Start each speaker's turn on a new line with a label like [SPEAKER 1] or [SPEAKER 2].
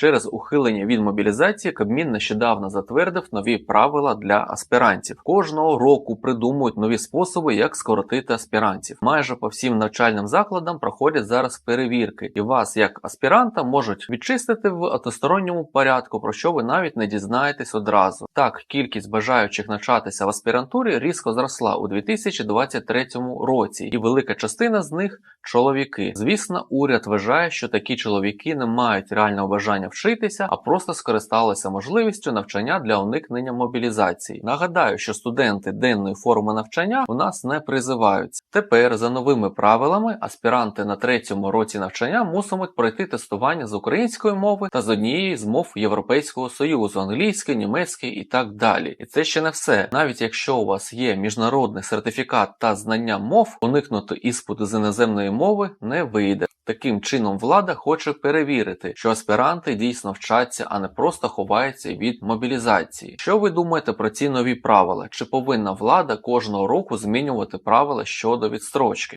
[SPEAKER 1] Через ухилення від мобілізації Кабмін нещодавно затвердив нові правила для аспірантів. Кожного року придумують нові способи, як скоротити аспірантів. Майже по всім навчальним закладам проходять зараз перевірки, і вас, як аспіранта, можуть відчистити в односторонньому порядку, про що ви навіть не дізнаєтесь одразу. Так, кількість бажаючих навчатися в аспірантурі різко зросла у 2023 році, і велика частина з них чоловіки. Звісно, уряд вважає, що такі чоловіки не мають реального бажання вчитися, а просто скористалися можливістю навчання для уникнення мобілізації. Нагадаю, що студенти денної форми навчання у нас не призиваються. Тепер, за новими правилами, аспіранти на третьому році навчання мусимуть пройти тестування з української мови та з однієї з мов Європейського союзу англійської, німецької і так далі. І це ще не все. Навіть якщо у вас є міжнародний сертифікат та знання мов, уникнути іспиту з іноземної мови не вийде. Таким чином, влада хоче перевірити, що аспіранти дійсно вчаться, а не просто ховаються від мобілізації. Що ви думаєте про ці нові правила? Чи повинна влада кожного року змінювати правила щодо відстрочки?